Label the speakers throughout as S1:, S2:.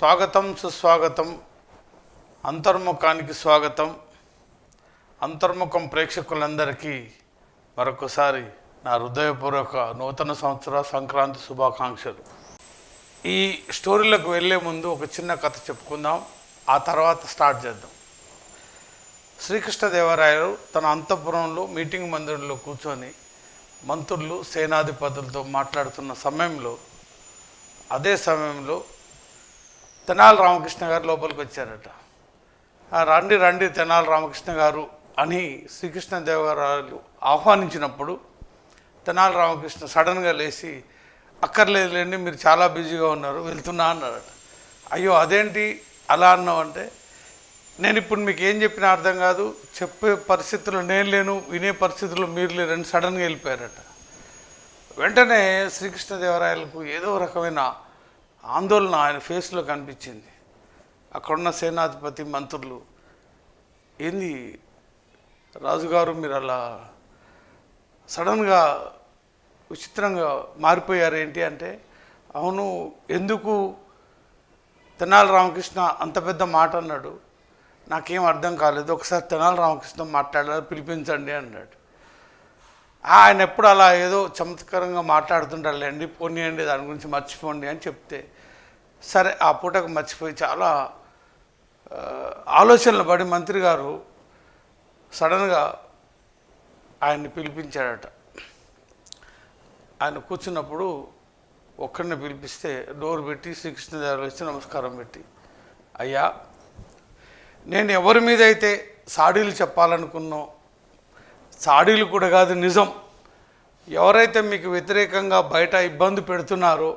S1: స్వాగతం సుస్వాగతం. అంతర్ముఖానికి స్వాగతం. అంతర్ముఖం ప్రేక్షకులందరికీ మరొకసారి నా హృదయపూర్వక నూతన సంవత్సర సంక్రాంతి శుభాకాంక్షలు. ఈ స్టోరీలకు వెళ్ళే ముందు ఒక చిన్న కథ చెప్పుకుందాం. ఆ తర్వాత స్టార్ట్ చేద్దాం. శ్రీకృష్ణదేవరాయలు తన అంతఃపురంలో మీటింగ్ మందిరంలో కూర్చొని మంత్రులు సేనాధిపతులతో మాట్లాడుతున్న సమయంలో అదే సమయంలో తెనాలి రామకృష్ణ గారు లోపలికి వచ్చారట. రండి రండి తెనాలి రామకృష్ణ గారు అని శ్రీకృష్ణదేవరాయలు ఆహ్వానించినప్పుడు తెనాలి రామకృష్ణ సడన్గా లేచి అక్కర్లేదులేండి మీరు చాలా బిజీగా ఉన్నారు వెళ్తున్నా అన్నారట. అయ్యో అదేంటి అలా అన్నావు అంటే నేను ఇప్పుడు మీకు ఏం చెప్పినా అర్థం కాదు చెప్పే పరిస్థితుల్లో నేను లేను వినే పరిస్థితుల్లో మీరు లేరని సడన్గా వెళ్ళిపోయారట. వెంటనే శ్రీకృష్ణదేవరాయలకు ఏదో రకమైన ఆందోళన ఆయన ఫేస్లో కనిపించింది. అక్కడున్న సేనాధిపతి మంత్రులు ఏంది రాజుగారు మీరు అలా సడన్గా విచిత్రంగా మారిపోయారు ఏంటి అంటే అవును ఎందుకు తెనాలి రామకృష్ణ అంత పెద్ద మాట అన్నాడు. నాకేం అర్థం కాలేదు. ఒకసారి తెనాలి రామకృష్ణ మాట్లాడారు పిలిపించండి అన్నాడు. ఆయన ఎప్పుడు అలా ఏదో చమత్కారంగా మాట్లాడుతుంటారులేండి పోనీయండి దాని గురించి మర్చిపోండి అని చెప్తే సరే ఆ పూటకు మర్చిపోయి చాలా ఆలోచనలు పడి మంత్రి గారు సడన్గా ఆయన్ని పిలిపించాడట ఆయన కూర్చున్నప్పుడు ఒక్కడిని పిలిపిస్తే డోర్ పెట్టి శ్రీకృష్ణదేవరాయలు వచ్చి నమస్కారం పెట్టి అయ్యా నేను ఎవరి మీద అయితే సాడీలు చెప్పాలనుకున్నో సాడీలు కూడా కాదు నిజం. ఎవరైతే మీకు వ్యతిరేకంగా బయట ఇబ్బంది పెడుతున్నారో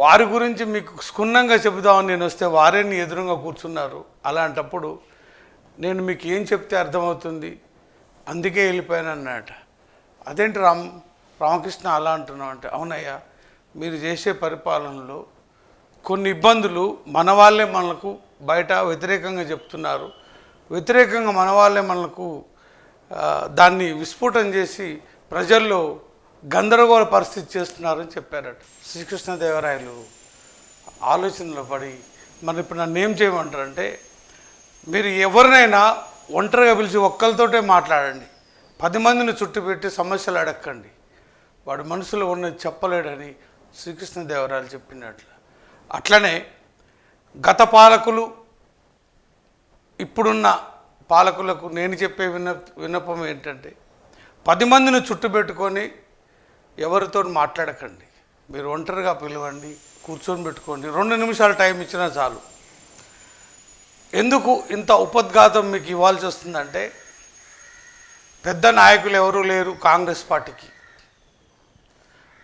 S1: వారి గురించి మీకు క్షుణ్ణంగా చెబుదామని నేను వస్తే వారేని ఎదురుగా కూర్చున్నారు. అలాంటప్పుడు నేను మీకు ఏం చెప్తే అర్థమవుతుంది? అందుకే వెళ్ళిపోయాను అన్నట అదేంటి రామ్ రామకృష్ణ అలా అంటున్నాం అంటే అవునయ్యా మీరు చేసే పరిపాలనలో కొన్ని ఇబ్బందులు మన వాళ్ళే మనకు బయట వ్యతిరేకంగా చెప్తున్నారు. వ్యతిరేకంగా మన వాళ్ళే మనకు దాన్ని విస్ఫోటం చేసి ప్రజల్లో గందరగోళ పరిస్థితి చేస్తున్నారని చెప్పారట. శ్రీకృష్ణదేవరాయలు ఆలోచనలో పడి మరి ఇప్పుడు నన్ను ఏం చేయమంటారంటే మీరు ఎవరినైనా ఒంటరిగా పిలిచి ఒక్కరితోటే మాట్లాడండి. పది మందిని చుట్టుపెట్టి సమస్యలు అడక్కండి. వాడు మనసులో ఉన్నది చెప్పలేడని శ్రీకృష్ణదేవరాయలు చెప్పినట్లు. అట్లనే గత పాలకులు ఇప్పుడున్న పాలకులకు నేను చెప్పే విన్న విన్నపం ఏంటంటే పది మందిని చుట్టుపెట్టుకొని ఎవరితో మాట్లాడకండి. మీరు ఒంటరిగా పిలవండి కూర్చొని పెట్టుకోండి. రెండు నిమిషాలు టైం ఇచ్చినా చాలు. ఎందుకు ఇంత ఉపద్ఘాతం మీకు ఇవ్వాల్సి వస్తుందంటే పెద్ద నాయకులు ఎవరూ లేరు కాంగ్రెస్ పార్టీకి.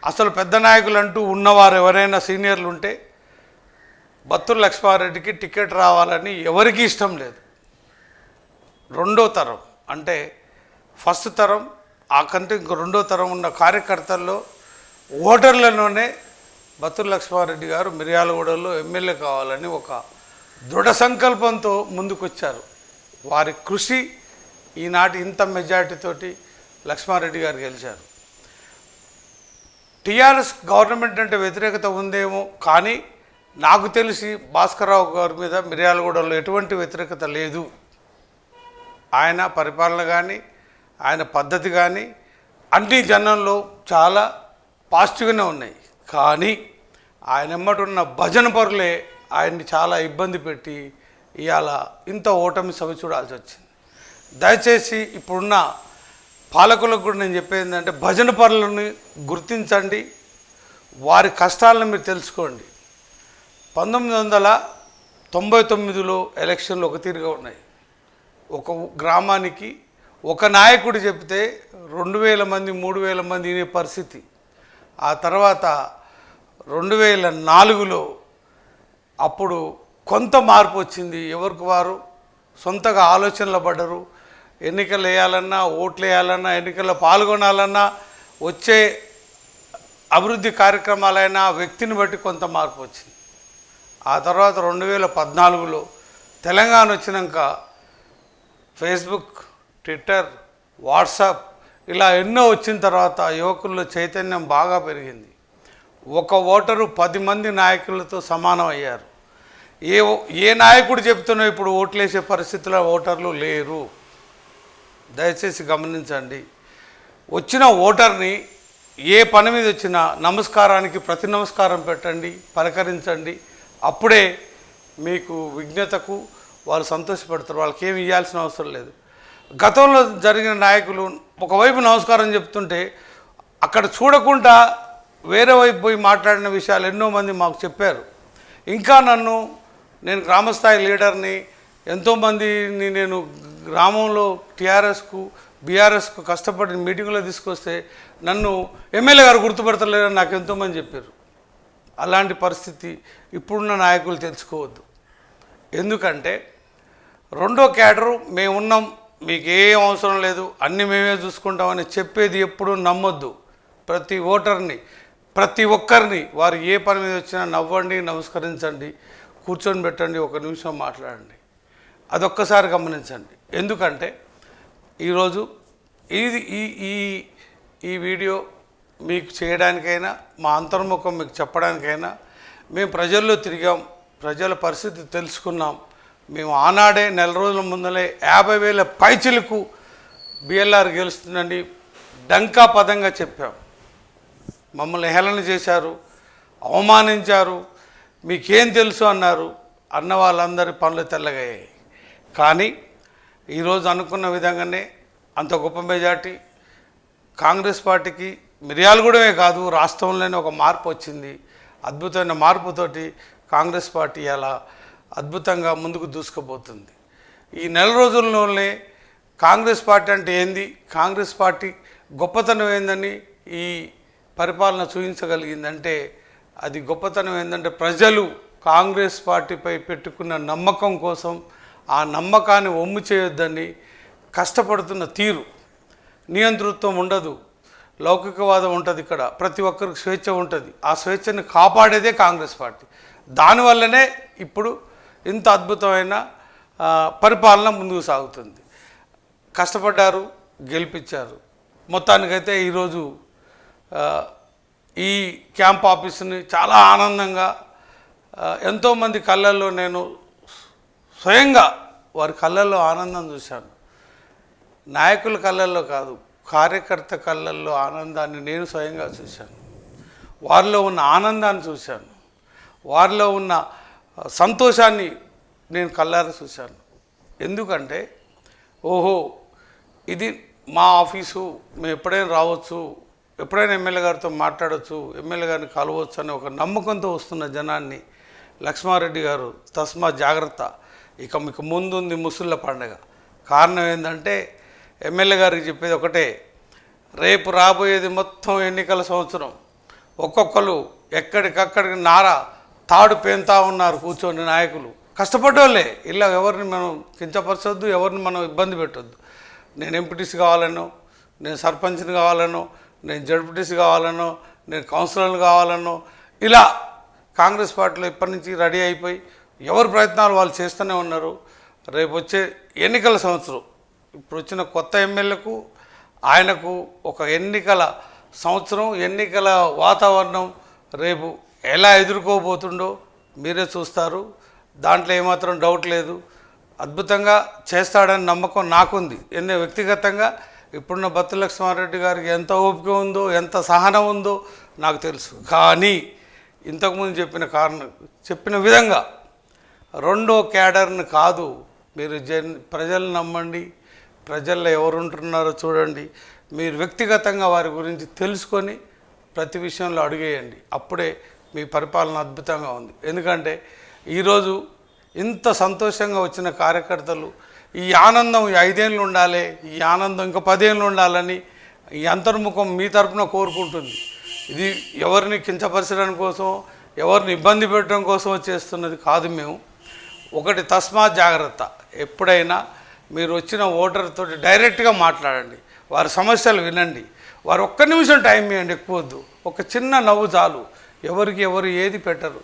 S1: అసలు పెద్ద నాయకులు అంటూ ఉన్నవారు ఎవరైనా సీనియర్లు ఉంటే బత్తుల లక్ష్మారెడ్డికి టికెట్ రావాలని ఎవరికీ ఇష్టం లేదు. రెండో తరం. అంటే ఫస్ట్ తరం ఆ కంటే ఇంకో రెండో తరం ఉన్న కార్యకర్తల్లో ఓటర్లలోనే బత్తుల లక్ష్మారెడ్డి గారు మిర్యాలగూడలో ఎమ్మెల్యే కావాలని ఒక దృఢ సంకల్పంతో ముందుకొచ్చారు. వారి కృషి ఈనాటి ఇంత మెజార్టీతోటి లక్ష్మారెడ్డి గారు గెలిచారు. టీఆర్ఎస్ గవర్నమెంట్ అంటే వ్యతిరేకత ఉందేమో కానీ నాకు తెలిసి భాస్కర్రావు గారి మీద మిర్యాలగూడలో ఎటువంటి వ్యతిరేకత లేదు. ఆయన పరిపాలన కానీ ఆయన పద్ధతి కానీ అన్ని జనంలో చాలా పాజిటివ్గానే ఉన్నాయి. కానీ ఆయన ఎమ్మటున్న భజన పరులే ఆయన్ని చాలా ఇబ్బంది పెట్టి ఇవాళ ఇంత ఓటమి సవి చూడాల్సి వచ్చింది. దయచేసి ఇప్పుడున్న పాలకులకు కూడా నేను చెప్పేది ఏంటంటే భజన పరులను గుర్తించండి. వారి కష్టాలను మీరు తెలుసుకోండి. పంతొమ్మిది వందల తొంభై తొమ్మిదిలో ఎలక్షన్లు ఒక తీరుగా ఉన్నాయి. ఒక గ్రామానికి ఒక నాయకుడు చెప్తే రెండు వేల మంది మూడు వేల మంది వినే పరిస్థితి. ఆ తర్వాత రెండు వేల నాలుగులో అప్పుడు కొంత మార్పు వచ్చింది. ఎవరికి వారు? సొంతగా ఆలోచనలు పడ్డరు. ఎన్నికలు వేయాలన్నా ఓట్లు వేయాలన్నా ఎన్నికల్లో పాల్గొనాలన్నా వచ్చే అభివృద్ధి కార్యక్రమాలైనా వ్యక్తిని బట్టి కొంత మార్పు వచ్చింది. ఆ తర్వాత రెండు వేల పద్నాలుగులో తెలంగాణ వచ్చినాక ఫేస్బుక్ ట్విట్టర్ వాట్సాప్ ఇలా ఎన్నో వచ్చిన తర్వాత యువకుల్లో చైతన్యం బాగా పెరిగింది. ఒక ఓటరు పది మంది నాయకులతో సమానం అయ్యారు. ఏ ఏ నాయకుడు చెప్తున్నా ఇప్పుడు ఓట్లేసే పరిస్థితిలో ఓటర్లు లేరు. దయచేసి గమనించండి. వచ్చిన ఓటర్ని ఏ పని మీద వచ్చినా నమస్కారానికి ప్రతి నమస్కారం పెట్టండి పలకరించండి. అప్పుడే మీకు విజ్ఞతకు వాళ్ళు సంతోషపడతారు వాళ్ళకి ఏమి ఇవ్వాల్సిన అవసరం లేదు. గతంలో జరిగిన నాయకులు ఒకవైపు నమస్కారం చెప్తుంటే అక్కడ చూడకుండా వేరే వైపు పోయి మాట్లాడిన విషయాలు ఎన్నో మంది మాకు చెప్పారు. ఇంకా నన్ను నేను గ్రామస్థాయి లీడర్ని ఎంతోమందిని నేను గ్రామంలో టీఆర్ఎస్కు బీఆర్ఎస్కు కష్టపడి మీటింగ్లో తీసుకొస్తే నన్ను ఎమ్మెల్యే గారు గుర్తుపడతలేరని నాకు ఎంతోమంది చెప్పారు. అలాంటి పరిస్థితి ఇప్పుడున్న నాయకులు తెలుసుకోవద్దు. ఎందుకంటే రెండో క్యాడరు మేమున్నాం మీకు ఏం అవసరం లేదు అన్ని మేమే చూసుకుంటామని చెప్పేది ఎప్పుడు నమ్మొద్దు. ప్రతి ఓటర్ని ప్రతి ఒక్కరిని వారు ఏ పని మీద వచ్చినా నవ్వండి నమస్కరించండి కూర్చొని పెట్టండి ఒక నిమిషం మాట్లాడండి. అదొక్కసారి గమనించండి. ఎందుకంటే ఈరోజు ఇది ఈ ఈ ఈ వీడియో మీకు చేయడానికైనా మా అంతర్ముఖం మీకు చెప్పడానికైనా మేము ప్రజల్లో తిరిగాం ప్రజల పరిస్థితి తెలుసుకున్నాం. మేము ఆనాడే నెల రోజుల ముందలే యాభై వేల పైచిలకు బిఎల్ఆర్ గెలుస్తుందని డంకా పదంగా చెప్పాం. మమ్మల్ని హేళన చేశారు అవమానించారు మీకేం తెలుసు అన్నారు. అన్న వాళ్ళందరి పనులు తెల్లగయ్యాయి కానీ ఈరోజు అనుకున్న విధంగానే అంత గొప్ప మెజార్టీ. కాంగ్రెస్ పార్టీకి మిర్యాలగూడమే కాదు రాష్ట్రంలోనే ఒక మార్పు వచ్చింది. అద్భుతమైన మార్పుతోటి కాంగ్రెస్ పార్టీ అలా అద్భుతంగా ముందుకు దూసుకుపోతుంది. ఈ నెల రోజుల్లోనే కాంగ్రెస్ పార్టీ అంటే ఏంది? కాంగ్రెస్ పార్టీ గొప్పతనం ఏందని ఈ పరిపాలన చూపించగలిగిందంటే అది గొప్పతనం ఏంటంటే ప్రజలు కాంగ్రెస్ పార్టీపై పెట్టుకున్న నమ్మకం కోసం ఆ నమ్మకాన్ని ఒమ్ము చేయొద్దని కష్టపడుతున్న తీరు. నియంతృత్వం ఉండదు. లౌకికవాదం ఉంటుంది ఇక్కడ. ప్రతి ఒక్కరికి స్వేచ్ఛ ఉంటుంది. ఆ స్వేచ్ఛని కాపాడేదే కాంగ్రెస్ పార్టీ. దానివల్లనే ఇప్పుడు ఇంత అద్భుతమైన పరిపాలన ముందుకు సాగుతుంది. కష్టపడ్డారు గెలిపించారు. మొత్తానికైతే ఈరోజు ఈ క్యాంప్ ఆఫీస్ని చాలా ఆనందంగా ఎంతోమంది కళ్ళల్లో నేను స్వయంగా వారి కళ్ళల్లో ఆనందం చూశాను. నాయకుల కళ్ళల్లో కాదు కార్యకర్త కళ్ళల్లో ఆనందాన్ని నేను స్వయంగా చూశాను. వారిలో ఉన్న ఆనందాన్ని చూశాను. వారిలో ఉన్న సంతోషాన్ని నేను కళ్ళారా చూశాను. ఎందుకంటే ఓహో ఇది మా ఆఫీసు మేము ఎప్పుడైనా రావచ్చు ఎప్పుడైనా ఎమ్మెల్యే గారితో మాట్లాడవచ్చు ఎమ్మెల్యే గారిని కలవచ్చు అనే ఒక నమ్మకంతో వస్తున్న జనాన్ని లక్ష్మారెడ్డి గారు తస్మా జాగ్రత్త. ఇక మీకు ముందుంది ముసుళ్ళ పండగ. కారణం ఏంటంటే ఎమ్మెల్యే గారికి చెప్పేది ఒకటే రేపు రాబోయేది మొత్తం ఎన్నికల సంవత్సరం. ఒక్కొక్కరు ఎక్కడికక్కడికి నారా తాడు పేంతా ఉన్నారు కూర్చొని నాయకులు. కష్టపడ్డోళ్ళే. ఇలా ఎవరిని మనం కించపరచొద్దు ఎవరిని మనం ఇబ్బంది పెట్టొద్దు. నేను ఎంపీటీసీ కావాలనో నేను సర్పంచ్ని కావాలనో నేను జడ్పీటీసీ కావాలనో నేను కౌన్సిలర్ని కావాలనో ఇలా కాంగ్రెస్ పార్టీలో ఇప్పటి నుంచి రెడీ అయిపోయి ఎవరి ప్రయత్నాలు వాళ్ళు చేస్తూనే ఉన్నారు. రేపు వచ్చే ఎన్నికల సంవత్సరం ఇప్పుడు వచ్చిన కొత్త ఎమ్మెల్యేకు ఆయనకు ఒక ఎన్నికల సంవత్సరం ఎన్నికల వాతావరణం రేపు ఎలా ఎదుర్కోబోతుండో మీరే చూస్తారు. దాంట్లో ఏమాత్రం డౌట్ లేదు. అద్భుతంగా చేస్తాడని నమ్మకం నాకుంది. ఎన్నో వ్యక్తిగతంగా ఇప్పుడున్న బత్తు లక్ష్మారెడ్డి గారికి ఎంత ఓపిక ఉందో ఎంత సహనం ఉందో నాకు తెలుసు. కానీ ఇంతకుముందు చెప్పిన కారణం చెప్పిన విధంగా రెండో క్యాడర్ని కాదు. మీరు జన్ ప్రజలు నమ్మండి. ప్రజల్లో ఎవరుంటున్నారో చూడండి. మీరు వ్యక్తిగతంగా వారి గురించి తెలుసుకొని ప్రతి విషయంలో అడిగేయండి. అప్పుడే మీ పరిపాలన అద్భుతంగా ఉంది. ఎందుకంటే ఈరోజు ఇంత సంతోషంగా వచ్చిన కార్యకర్తలు ఈ ఆనందం ఈ ఐదేళ్ళు ఉండాలి ఈ ఆనందం ఇంకా పదేళ్ళు ఉండాలని ఈ అంతర్ముఖం మీ తరపున కోరుకుంటుంది. ఇది ఎవరిని కించపరచడం కోసం ఎవరిని ఇబ్బంది పెట్టడం కోసం చేస్తున్నది కాదు మేము. ఒకటి తస్మా జాగ్రత్త. ఎప్పుడైనా మీరు వచ్చిన ఓటర్తో డైరెక్ట్గా మాట్లాడండి. వారి సమస్యలు వినండి. వారు ఒక్క నిమిషం టైం ఇవ్వండి ఎక్కువద్దు ఒక చిన్న నవ్వు చాలు. ఎవరికి ఎవరు ఏది పెట్టరు.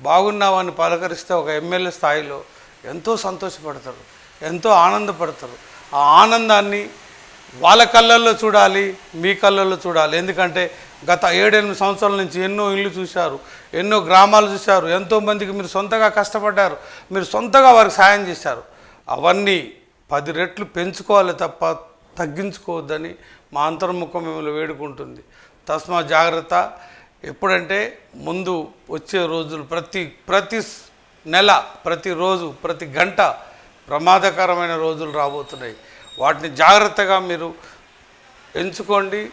S1: బాగున్నావని పలకరిస్తే ఒక ఎమ్మెల్యే స్థాయిలో ఎంతో సంతోషపడతారు ఎంతో ఆనందపడతారు. ఆ ఆనందాన్ని వాళ్ళ కళ్ళల్లో చూడాలి మీ కళ్ళల్లో చూడాలి. ఎందుకంటే గత ఏడెనిమిది సంవత్సరాల నుంచి ఎన్నో ఇళ్ళు చూశారు ఎన్నో గ్రామాలు చూశారు ఎంతోమందికి మీరు సొంతగా కష్టపడ్డారు మీరు సొంతగా వారికి సాయం చేశారు. అవన్నీ పది రెట్లు పెంచుకోవాలి తప్ప తగ్గించుకోవద్దని మా అంతర్ముఖం మిమ్మల్ని వేడుకుంటుంది. తస్మా జాగ్రత్త. ఎప్పుడంటే ముందు వచ్చే రోజులు ప్రతి ప్రతి నెల ప్రతిరోజు ప్రతి గంట ప్రమాదకరమైన రోజులు రాబోతున్నాయి. వాటిని జాగ్రత్తగా మీరు ఎంచుకోండి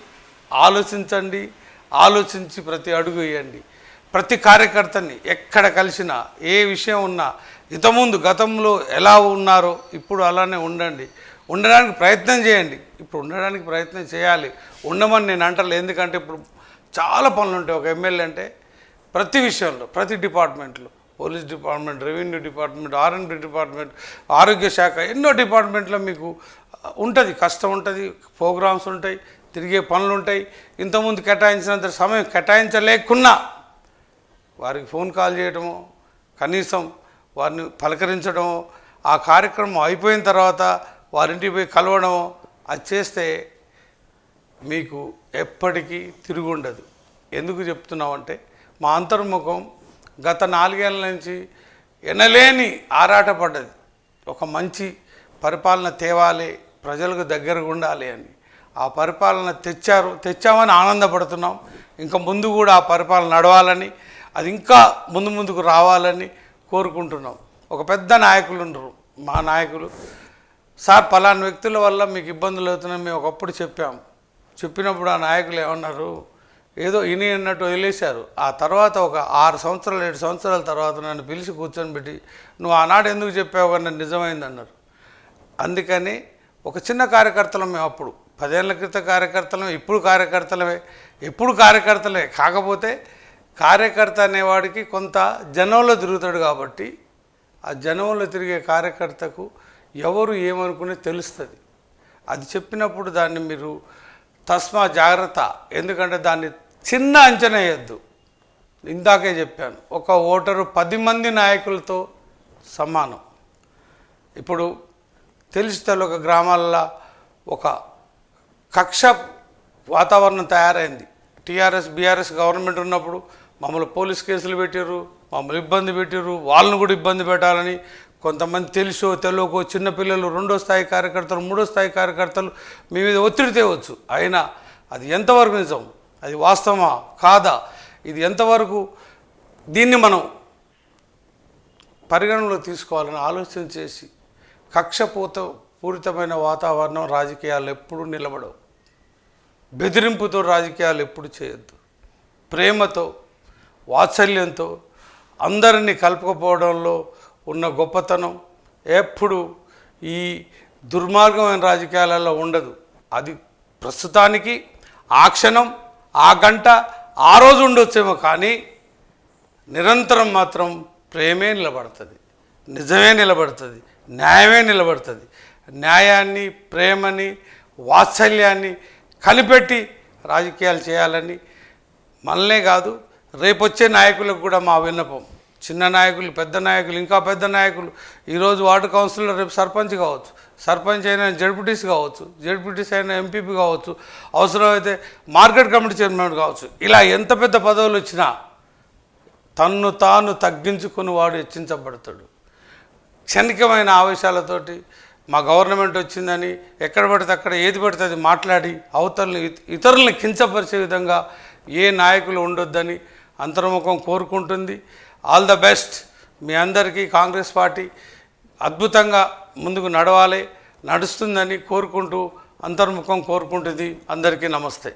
S1: ఆలోచించండి ఆలోచించి ప్రతి అడుగు వేయండి. ప్రతి కార్యకర్తని ఎక్కడ కలిసినా ఏ విషయం ఉన్నా ఇంతకుముందు గతంలో ఎలా ఉన్నారో ఇప్పుడు అలానే ఉండండి. ఉండడానికి ప్రయత్నం చేయండి. ఇప్పుడు ఉండడానికి ప్రయత్నం చేయాలి. ఉండమని నేను అంటలే ఎందుకంటే ఇప్పుడు చాలా పనులు ఉంటాయి. ఒక ఎమ్మెల్యే అంటే ప్రతి విషయంలో ప్రతి డిపార్ట్మెంట్లో police department revenue department R and B department ఆరోగ్య శాఖ ఎన్నో డిపార్ట్మెంట్లో మీకు ఉంటుంది. కష్టం ఉంటుంది ప్రోగ్రామ్స్ ఉంటాయి తిరిగే పనులు ఉంటాయి. ఇంతకుముందు కేటాయించినంత సమయం కేటాయించలేకున్నా వారికి ఫోన్ కాల్ చేయడము కనీసం వారిని పలకరించడము ఆ కార్యక్రమం అయిపోయిన తర్వాత వారింటికి పోయి కలవడము అది చేస్తే మీకు ఎప్పటికీ తిరిగి ఉండదు ఎందుకు చెప్తున్నామంటే మా అంతర్ముఖం గత నాలుగేళ్ళ నుంచి ఎనలేని ఆరాటపడ్డది ఒక మంచి పరిపాలన తేవాలి ప్రజలకు దగ్గరగా ఉండాలి అని. ఆ పరిపాలన తెచ్చారు తెచ్చామని ఆనందపడుతున్నాం. ఇంకా ముందు కూడా ఆ పరిపాలన నడవాలని అది ఇంకా ముందు ముందుకు రావాలని కోరుకుంటున్నాం. ఒక పెద్ద నాయకులు ఉండరు. మా నాయకులు సార్ పలానా వ్యక్తుల వల్ల మీకు ఇబ్బందులు అవుతున్నాయి మేము ఒకప్పుడు చెప్పాం. చెప్పినప్పుడు ఆ నాయకులు ఏమన్నారు? ఏదో ఇని అన్నట్టు వదిలేశారు. ఆ తర్వాత ఒక ఆరు సంవత్సరాలు ఏడు సంవత్సరాల తర్వాత నన్ను పిలిచి కూర్చొని పెట్టి నువ్వు ఆనాడు ఎందుకు చెప్పావు అని నిజమైంది అన్నారు అందుకని ఒక చిన్న కార్యకర్తలం మేము అప్పుడు. పదేళ్ళ క్రితం కార్యకర్తలం ఇప్పుడు కార్యకర్తలమే. ఎప్పుడు కార్యకర్తలే. కాకపోతే కార్యకర్త అనేవాడికి కొంత జనంలో తిరుగుతాడు కాబట్టి ఆ జనంలో తిరిగే కార్యకర్తకు ఎవరు ఏమనుకునే తెలుస్తుంది. అది చెప్పినప్పుడు దాన్ని మీరు తస్మా జాగ్రత్త. ఎందుకంటే దాన్ని చిన్న అంచనా వేయద్దు. ఇందాకే చెప్పాను ఒక ఓటరు పది మంది నాయకులతో సమానం. ఇప్పుడు తెలిస్తే ఒక గ్రామాల్లో ఒక కక్ష వాతావరణం తయారైంది. టీఆర్ఎస్ బీఆర్ఎస్ గవర్నమెంట్ ఉన్నప్పుడు మమ్మల్ని పోలీస్ కేసులు పెట్టారు మమ్మల్ని ఇబ్బంది పెట్టారు వాళ్ళని కూడా ఇబ్బంది పెట్టాలని కొంతమంది తెలుసో తెలుగు చిన్నపిల్లలు రెండో స్థాయి కార్యకర్తలు మూడో స్థాయి కార్యకర్తలు మీ మీద ఒత్తిడి తేవచ్చు. అయినా అది ఎంతవరకు నిజం? అది వాస్తవమా? కాదా? ఇది ఎంతవరకు? దీన్ని మనం పరిగణనలో తీసుకోవాలని ఆలోచన చేసి కక్షపూత పూరితమైన వాతావరణం రాజకీయాలు ఎప్పుడూ నిలబడవు. బెదిరింపుతో రాజకీయాలు ఎప్పుడు చేయొద్దు. ప్రేమతో వాత్సల్యంతో అందరినీ కలుపుకపోవడంలో ఉన్న గొప్పతనం ఎప్పుడు ఈ దుర్మార్గమైన రాజకీయాలలో ఉండదు. అది ప్రస్తుతానికి ఆ క్షణం ఆ గంట ఆ రోజు ఉండొచ్చేమో కానీ నిరంతరం మాత్రం ప్రేమే నిలబడుతుంది. నిజమే నిలబడుతుంది. న్యాయమే నిలబడుతుంది. న్యాయాన్ని ప్రేమని వాత్సల్యాన్ని కలిపెట్టి రాజకీయాలు చేయాలని మనలే కాదు రేపొచ్చే నాయకులకు కూడా మా విన్నపం. చిన్న నాయకులు పెద్ద నాయకులు ఇంకా పెద్ద నాయకులు. ఈరోజు వార్డు కౌన్సిలర్ రేపు సర్పంచ్ కావచ్చు. సర్పంచ్ అయినా జడ్పీటీసీ కావచ్చు జడ్పీటీసీ అయినా ఎంపీపీ కావచ్చు అవసరమైతే మార్కెట్ కమిటీ చైర్మన్ కావచ్చు. ఇలా ఎంత పెద్ద పదవులు వచ్చినా తన్ను తాను తగ్గించుకుని వాడు హెచ్చించబడతాడు. క్షణికమైన ఆవేశాలతోటి మా గవర్నమెంట్ వచ్చిందని ఎక్కడ పడితే అక్కడ ఏది పడితే అది మాట్లాడి అవతలని ఇతరులను కించపరిచే విధంగా ఏ నాయకులు ఉండొద్దని అంతర్ముఖం కోరుకుంటుంది. All the best. మీ అందరికీ కాంగ్రెస్ పార్టీ అద్భుతంగా ముందుకు నడవాలి నడుస్తుందని కోరుకుంటూ అంతర్ముఖం కోరుకుంటుంది. అందరికీ నమస్తే.